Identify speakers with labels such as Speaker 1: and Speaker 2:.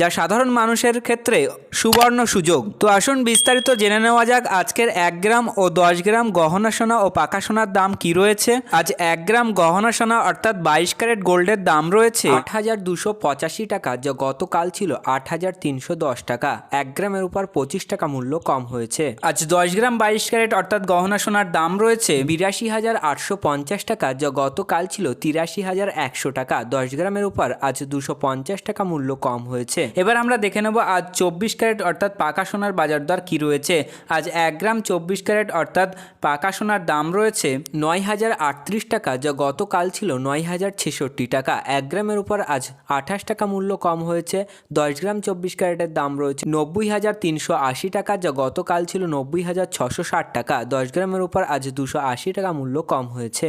Speaker 1: যা সাধারণ মানুষের ক্ষেত্রে সুবর্ণ সুযোগ। তো আসুন বিস্তারিত জেনে নেওয়া যাক আজকের এক গ্রাম ও দশ গ্রাম গহনা সোনা ও পাকা সোনার দাম কি রয়েছে। আজ এক গ্রাম গহনা সোনা অর্থাৎ বাইশ ক্যারেট গোল্ডের দাম রয়েছে আট হাজার দুশো পঁচাশি টাকা, যা গতকাল ছিল আট হাজার তিনশো দশ টাকা। এক গ্রামের উপর পঁচিশ টাকা মূল্য কম হয়েছে। আজ দশ গ্রাম বাইশ ক্যারেট অর্থাৎ গহনা সোনার দাম রয়েছে বিরাশি হাজার আটশো পঞ্চাশ টাকা, যা গতকাল ছিল তিরাশি হাজার একশো টাকা। দশ গ্রামের উপর আজ দুশো পঞ্চাশ টাকা মূল্য কম হয়েছে। এবার আমরা দেখে নেব আজ চব্বিশ ক্যারেট অর্থাৎ পাকা সোনার বাজার দর কী রয়েছে। আজ এক গ্রাম চব্বিশ ক্যারেট অর্থাৎ পাকা সোনার দাম রয়েছে নয় হাজার আটত্রিশ টাকা, যা গতকাল ছিল নয় হাজার ছেষট্টি টাকা। এক গ্রামের উপর আজ আঠাশ টাকা মূল্য কম হয়েছে, দশ গ্রাম চব্বিশ ক্যারেটের দাম রয়েছে নব্বই হাজার তিনশো আশি টাকা, যা গতকাল ছিল নব্বই হাজার ছশো ষাট টাকা। দশ গ্রামের উপর আজ দুশো আশি টাকা মূল্য কম হয়েছে।